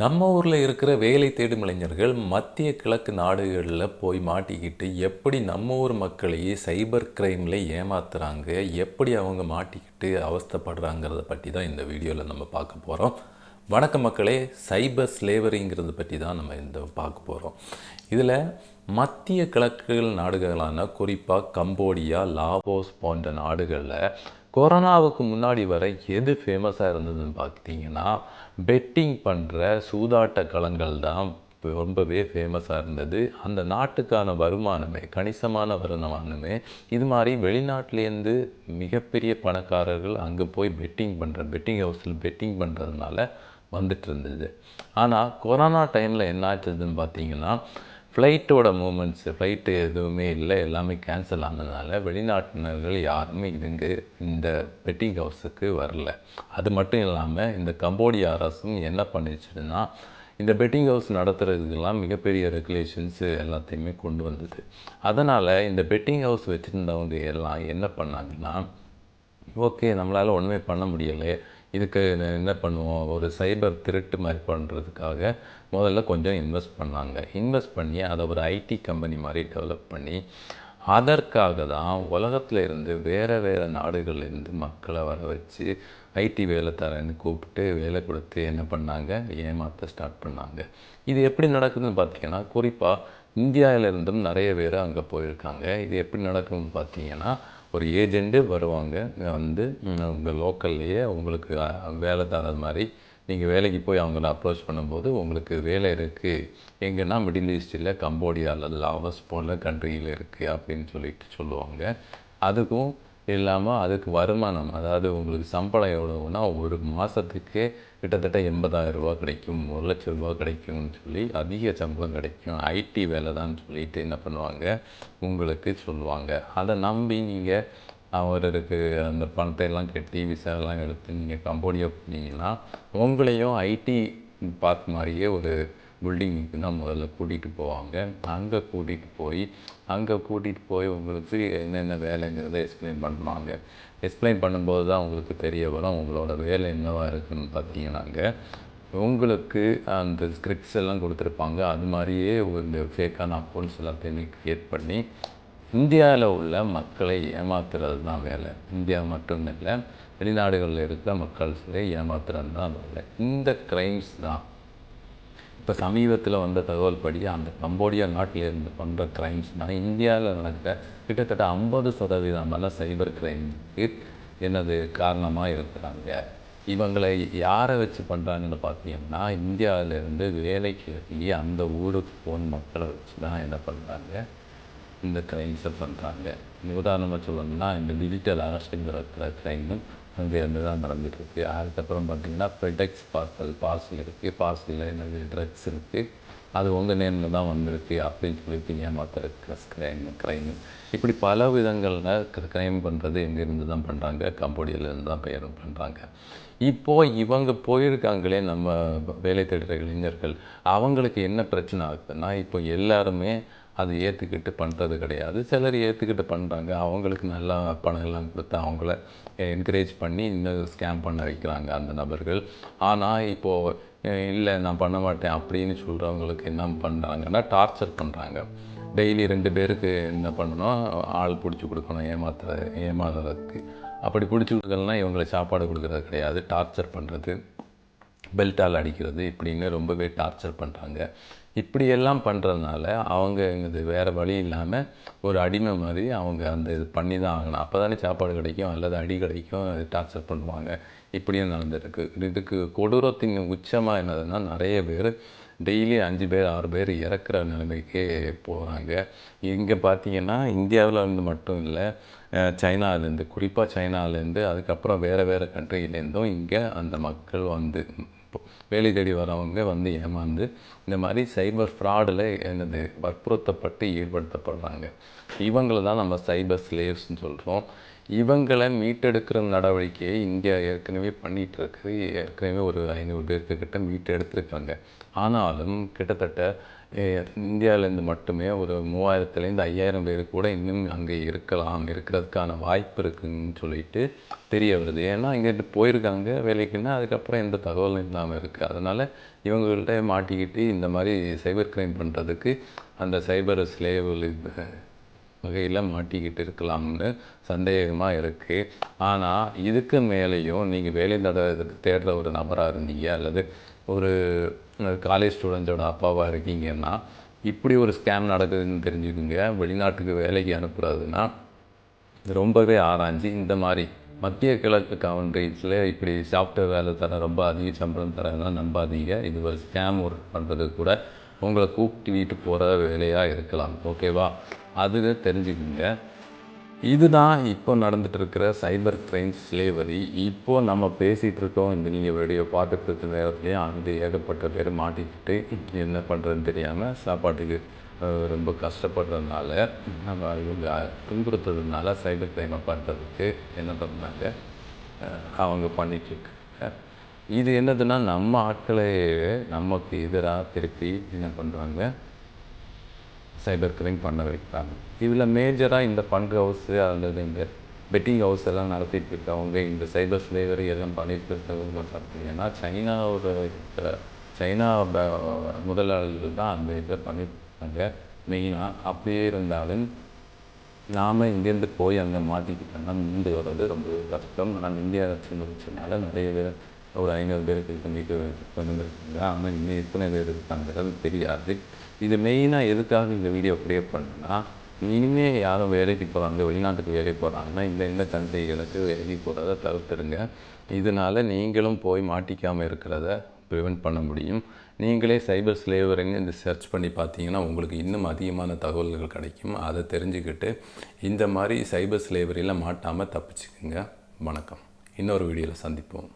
நம்ம ஊரில் இருக்கிற வேலை தேடும் இளைஞர்கள் மத்திய கிழக்கு நாடுகளில் போய் மாட்டிக்கிட்டு எப்படி நம்ம ஊர் மக்களையே சைபர் கிரைமில் ஏமாத்துறாங்க எப்படி அவங்க மாட்டிக்கிட்டு அவஸ்தைப்படுறாங்கிறத பற்றி தான் இந்த வீடியோவில் நம்ம பார்க்க போகிறோம் வணக்க மக்களே சைபர் ஸ்லேவரிங்கிறத பற்றி தான் நம்ம இந்த பார்க்க போகிறோம் இதில் மத்திய கிழக்கு நாடுகளான குறிப்பாக கம்போடியா லாவோஸ் போன்ற நாடுகளில் கொரோனாவுக்கு முன்னாடி வரை எது ஃபேமஸாக இருந்ததுன்னு பார்த்தீங்கன்னா பெட்டிங் பண்ணுற சூதாட்ட களங்கள் தான் ரொம்பவே ஃபேமஸாக இருந்தது. அந்த நாட்டுக்கான வருமானமே கணிசமான வருமானமே இது மாதிரி வெளிநாட்டிலேருந்து மிகப்பெரிய பணக்காரர்கள் அங்கே போய் பெட்டிங் பண்ணுற பெட்டிங் ஹவுஸில் பெட்டிங் பண்ணுறதுனால வந்துட்டு இருந்தது. ஆனால் கொரோனா டைமில் என்ன ஆச்சதுன்னு பார்த்தீங்கன்னா ஃப்ளைட்டோட மூமெண்ட்ஸு ஃப்ளைட்டு எதுவுமே இல்லை. எல்லாமே கேன்சல் ஆனதுனால வெளிநாட்டினர்கள் யாருமே இதுங்க இந்த பெட்டிங் ஹவுஸுக்கு வரல. அது மட்டும் இல்லாமல் இந்த கம்போடியா அரசும் என்ன பண்ணிச்சுன்னா இந்த பெட்டிங் ஹவுஸ் நடத்துறதுக்கெல்லாம் மிகப்பெரிய ரெகுலேஷன்ஸு எல்லாத்தையுமே கொண்டு வந்தது. அதனால் இந்த பெட்டிங் ஹவுஸ் வச்சுருந்தவங்க எல்லாம் என்ன பண்ணாங்கன்னா ஓகே நம்மளால் ஒன்றுமே பண்ண முடியலை. இதுக்கு என்ன பண்ணுவோம்? ஒரு சைபர் திருட்டு மாதிரி பண்ணுறதுக்காக முதல்ல கொஞ்சம் இன்வெஸ்ட் பண்ணாங்க. இன்வெஸ்ட் பண்ணி அதை ஒரு ஐடி கம்பெனி மாதிரி டெவலப் பண்ணி அதற்காக தான் உலகத்தில் இருந்து வேறு வேறு நாடுகள்லேருந்து மக்களை வர வச்சு ஐடி வேலை தரேன்னு கூப்பிட்டு வேலை கொடுத்து என்ன பண்ணாங்க? ஏமாற்ற ஸ்டார்ட் பண்ணாங்க. இது எப்படி நடக்குதுன்னு பார்த்தீங்கன்னா குறிப்பாக இந்தியாவிலேருந்தும் நிறைய பேர் அங்கே போயிருக்காங்க. இது எப்படி நடக்குதுன்னு பார்த்தீங்கன்னா ஒரு ஏஜெண்ட்டு வருவாங்க. வந்து உங்கள் லோக்கல்லையே உங்களுக்கு வேலை தரது மாதிரி நீங்கள் வேலைக்கு போய் அவங்கள அப்ரோச் பண்ணும்போது உங்களுக்கு வேலை இருக்குது எங்கன்னா மிடில் ஈஸ்டில் கம்போடியாவில் லாவஸ் போல கண்ட்ரியில் இருக்குது அப்படின்னு சொல்லிட்டு சொல்லுவாங்க. அதுக்கும் இல்லாமல் அதுக்கு வருமானம் அதாவது உங்களுக்கு சம்பளம் எவ்வளோன்னா ஒரு மாதத்துக்கே கிட்டத்தட்ட எண்பதாயிரம் ரூபா கிடைக்கும் ஒரு லட்ச ரூபா கிடைக்கும்னு சொல்லி அதிக சம்பளம் கிடைக்கும். ஐடி வேலை தான் சொல்லிட்டு என்ன பண்ணுவாங்க? உங்களுக்கு சொல்லுவாங்க. அதை நம்பி நீங்கள் அவருக்கு அந்த பணத்தை எல்லாம் கட்டி விசாலாம் எடுத்து நீங்கள் கம்போடியா போனீங்கன்னா உங்களையும் ஐடி பார்க் மாதிரியே ஒரு பில்டிங்க்கு தான் முதல்ல கூட்டிகிட்டு போவாங்க. அங்கே கூட்டிகிட்டு போய் அங்கே கூட்டிகிட்டு போய் உங்களுக்கு என்னென்ன வேலைங்கிறத எக்ஸ்பிளைன் பண்ணுவாங்க. எக்ஸ்பிளைன் பண்ணும்போது தான் உங்களுக்கு தெரிய வரும் உங்களோட வேலை என்னவாக இருக்குதுன்னு பார்த்தீங்கன்னாங்க உங்களுக்கு அந்த ஸ்கிரிப்ட்ஸ் எல்லாம் கொடுத்துருப்பாங்க. அது மாதிரியே ஒரு ஃபேக்கான அக்கௌண்ட்ஸ் எல்லாத்தையுமே க்ரியேட் பண்ணி இந்தியாவில் உள்ள மக்களை ஏமாத்துறது தான் வேலை. இந்தியா மட்டும் இல்லை வெளிநாடுகளில் இருக்கிற மக்கள் ஏமாத்துறது தான் வேலை. இந்த க்ரைம்ஸ் தான் இப்போ சமீபத்தில் வந்த தகவல் படி அந்த கம்போடியா நாட்டில் இருந்து பண்ணுற க்ரைம்ஸ் இந்தியாவில் நடக்கிற கிட்டத்தட்ட ஐம்பது சதவீதமான சைபர் க்ரைமுக்கு என்னது காரணமாக இருக்கிறாங்க. இவங்களை யாரை வச்சு பண்ணுறாங்கன்னு பார்த்தீங்கன்னா இந்தியாவிலேருந்து வேலைக்கு வெளியே அந்த ஊருக்கு போன மக்களை வச்சு தான் என்ன பண்ணுறாங்க இந்த க்ரைம்ஸை பண்ணுறாங்க உதாரணமாக சொல்லணும்னா இந்த டிஜிட்டல் அரசுங்கிற க்ரைமும் அங்கே இருந்து தான் நடந்துகிட்ருக்கு. அதுக்கப்புறம் பார்த்திங்கன்னா ஃபெடெக்ஸ் பார்சல் பார்சல் இருக்குது பார்சலில் என்னது ட்ரக்ஸ் இருக்குது அது உங்கள் நேரில் தான் வந்திருக்கு அப்படின்னு சொல்லி ஏமாத்துறது க்ரைம் க்ரைமு இப்படி பல விதங்களில் க்ரைம் பண்ணுறது எங்கேருந்து தான் பண்ணுறாங்க கம்போடியிலேருந்து தான் பெயரும் பண்ணுறாங்க இப்போது இவங்க போயிருக்காங்களே நம்ம வேலை தேடுற இளைஞர்கள். அவங்களுக்கு என்ன பிரச்சனை ஆகுதுன்னா இப்போ எல்லாருமே அதை ஏற்றுக்கிட்டு பண்ணுறது கிடையாது. சிலர் ஏற்றுக்கிட்டு பண்ணுறாங்க அவங்களுக்கு நல்லா பணம்லாம் கொடுத்து அவங்கள என்கரேஜ் பண்ணி இன்னும் ஸ்கேம் பண்ண வைக்கிறாங்க அந்த நபர்கள். ஆனால் இப்போது இல்லை நான் பண்ண மாட்டேன் அப்படின்னு சொல்கிறவங்களுக்கு என்ன பண்ணுறாங்கன்னா டார்ச்சர் பண்ணுறாங்க டெய்லி ரெண்டு பேருக்கு என்ன பண்ணணும்? ஆள் பிடிச்சி கொடுக்கணும் ஏமாத்துற ஏமாத்துறதுக்கு அப்படி பிடிச்சி கொடுக்கலன்னா இவங்களை சாப்பாடு கொடுக்குறது கிடையாது. டார்ச்சர் பண்ணுறது பெல்ட்டால் அடிக்கிறது இப்படின்னு ரொம்பவே டார்ச்சர் பண்ணுறாங்க இப்படியெல்லாம் பண்ணுறதுனால அவங்க இது வேறு வழி இல்லாமல் ஒரு அடிமை மாதிரி அவங்க அந்த இது பண்ணி தான் ஆகணும். அப்போ தானே சாப்பாடு கிடைக்கும் அல்லது அடி கிடைக்கும் டார்ச்சர் பண்ணுவாங்க. இப்படியும் நடந்துருக்கு. இதுக்கு கொடூரத்தின் உச்சமாக என்னதுன்னா நிறைய பேர் டெய்லி அஞ்சு பேர் ஆறு பேர் இறக்குற நிலைமைக்கே போகிறாங்க இங்கே பார்த்தீங்கன்னா இந்தியாவில் இருந்து மட்டும் இல்லை சைனாவிலேருந்து குறிப்பாக சைனாவிலேருந்து அதுக்கப்புறம் வேறு வேறு கண்ட்ரிலேருந்தும் இங்கே அந்த மக்கள் வந்து வேலை தேடி வரவங்க வந்து ஏமாந்து இந்த மாதிரி சைபர் ஃப்ராடில் என்னது வற்புறுத்தப்பட்டு ஈடுபடுத்தப்படுறாங்க. இவங்களை தான் நம்ம சைபர் ஸ்லேவ்ஸ்னு சொல்கிறோம் இவங்களை மீட்டெடுக்கிற நடவடிக்கையை இந்தியா ஏற்கனவே பண்ணிகிட்டு இருக்குது ஏற்கனவே ஒரு ஐநூறு பேருக்கு கிட்ட மீட்டெடுத்துருக்காங்க. ஆனாலும் கிட்டத்தட்ட இந்தியாவிலேருந்து மட்டுமே ஒரு மூவாயிரத்துலேருந்து ஐயாயிரம் பேர் கூட இன்னும் அங்கே இருக்கலாம் இருக்கிறதுக்கான வாய்ப்பு இருக்குன்னு சொல்லிட்டு தெரிய வருது. ஏன்னா இங்கிட்டு போயிருக்காங்க வேலைக்குன்னா அதுக்கப்புறம் எந்த தகவலும் இல்லாமல் இருக்குது அதனால் இவங்கள்ட்ட மாட்டிக்கிட்டு இந்த மாதிரி சைபர் கிரைம் பண்ணுறதுக்கு அந்த சைபர் ஸ்லேவல் வகையில் மாட்டிக்கிட்டு இருக்கலாம்னு சந்தேகமாக இருக்குது ஆனால் இதுக்கு மேலேயும் நீங்கள் வேலை தட தேடுற ஒரு நபராக இருந்தீங்க அல்லது ஒரு காலேஜ் ஸ்டூடெண்ட்ஸோட அப்பாவாக இருக்கீங்கன்னா இப்படி ஒரு ஸ்கேம் நடக்குதுன்னு தெரிஞ்சுக்கோங்க. வெளிநாட்டுக்கு வேலைக்கு அனுப்புகிறதுனா ரொம்பவே ஆராய்ஞ்சு இந்த மாதிரி மத்திய கிழக்கு கவுண்ட்ரீஸில் இப்படி சாஃப்ட்வேர் வேலை தர ரொம்ப அதிக சம்பளம் தரலாம் நம்பாதீங்க. இது ஒரு ஸ்கேம் ஒர்க் பண்ணுறது கூட உங்களை கூப்பிட்டு போகிற வேலையாக இருக்கலாம். ஓகேவா அது தெரிஞ்சுக்கோங்க. இதுதான் இப்போ நடந்துட்டு இருக்கிற சைபர் கிரைம் ஸ்லேவரி. இப்போ நம்ம பேசிகிட்டு இருக்கோம் இந்த நீங்கள் வீடியோ பார்த்துட்டு இருக்க நேரத்துலேயே அங்கே ஏகப்பட்ட பேர் மாட்டிக்கிட்டு என்ன பண்ணுறதுன்னு தெரியாமல் சாப்பாட்டுக்கு ரொம்ப கஷ்டப்படுறதுனால நம்ம இவங்க துன்புறுத்துறதுனால சைபர் கிரைமை பண்ணுறதுக்கு என்ன பண்ணாங்க அவங்க பண்ணிட்டு இருக்காங்க இது என்னதுன்னா நம்ம ஆட்களே நமக்கு எதிராக திருப்பி என்ன பண்ணுறாங்க சைபர் கிரைம் பண்ண வைக்கிறாங்க இதில் மேஜராக இந்த ஃபண்ட் ஹவுஸு அல்லது இந்த பெட்டிங் ஹவுஸ் எல்லாம் நடத்திட்டு இருக்கவங்க இந்த சைபர் ஸ்லேவரி எல்லாம் பண்ணிட்டு இருக்கவங்க பார்த்தீங்கன்னா சைனாவோட இருக்கிற சைனா முதலாளிகள் தான் அந்த இதை பண்ணியிருக்காங்க மெயினாக அப்படியே இருந்தாலும் நாம் இங்கேருந்து போய் அங்கே மாட்டிக்கிட்டோம்னா மீண்டு வர்றது ரொம்ப கஷ்டம். ஆனால் இந்தியா அரசு முடிச்சதுனால நிறைய பேர் ஒரு ஐநூறு பேருக்கு பண்ணிட்டு வந்துருக்காங்க. ஆனால் இன்னும் எத்தனை பேர் இருக்காங்கிறது தெரியாது. இது மெயினாக எதுக்காக இந்த வீடியோ க்ரியேட் பண்ணுன்னா இனிமேல் யாரும் வேலைக்கு போகிறாங்க வெளிநாட்டுக்கு வேலைக்கு போகிறாங்கன்னா இந்த இந்த சந்தைகளுக்கு வேலைக்கு போகிறத தவிர்த்துடுங்க. இதனால் நீங்களும் போய் மாட்டிக்காமல் இருக்கிறத ப்ரிவெண்ட் பண்ண முடியும். நீங்களே சைபர் ஸ்லேவரின்னு இந்த சர்ச் பண்ணி பார்த்தீங்கன்னா உங்களுக்கு இன்னும் அதிகமான தகவல்கள் கிடைக்கும். அதை தெரிஞ்சுக்கிட்டு இந்த மாதிரி சைபர் ஸ்லேவரியில் மாட்டாமல் தப்பிச்சுக்குங்க. வணக்கம். இன்னொரு வீடியோவில் சந்திப்போம்.